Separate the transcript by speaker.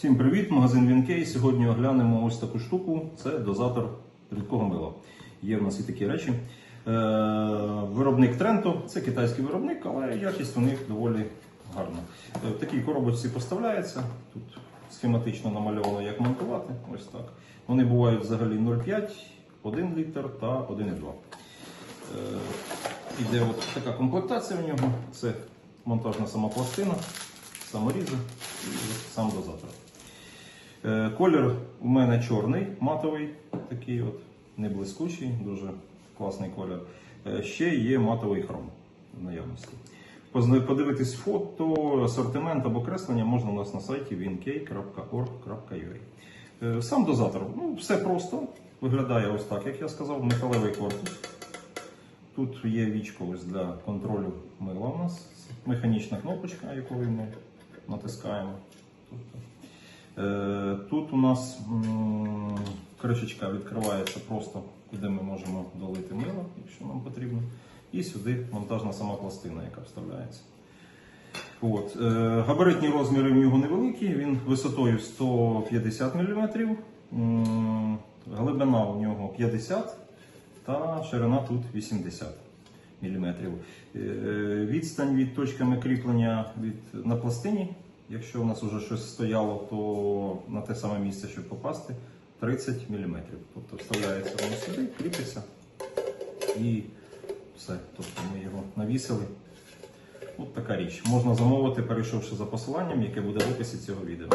Speaker 1: Всім привіт, магазин Вінкей. Сьогодні оглянемо ось таку штуку. Це дозатор рідкого мила. Є в нас і такі речі. Е, виробник Тренто, це китайський виробник, але якість у них доволі гарна. Е, в такій коробочці поставляється. Тут схематично намальовано, як монтувати. Ось так. Вони бувають взагалі 0,5, 1 літр та 1,2. Е, Іде от така комплектація в нього. Це монтажна сама пластина, саморізи і сам дозатор. Е, Колір у мене чорний, матовий, такий от, не блискучий, дуже класний колір. Е, Ще є матовий хром в наявності. Подивитись фото, асортимент або креслення можна у нас на сайті winkey.org.ua. Е, Сам дозатор, ну, все просто. Виглядає ось так, як я сказав, металевий корпус. Тут є вічко ось для контролю мила у нас. Механічна кнопочка, яку ми натискаємо. Е, Тут у нас кришечка відкривається просто, куди ми можемо долити мило, якщо нам потрібно. І сюди монтажна сама пластина, яка вставляється. От. е, Габаритні розміри в нього невеликі, він висотою 150 мм, глибина у нього 50 та ширина тут 80 мм. Відстань від точками кріплення від, на пластині, якщо у нас вже щось стояло, то на те саме місце, щоб попасти, 30 мм. Тобто вставляється воно сюди, кріпиться і все. Тобто ми його навісили. От така річ. Можна замовити, перейшовши за посиланням, яке буде в описі цього відео.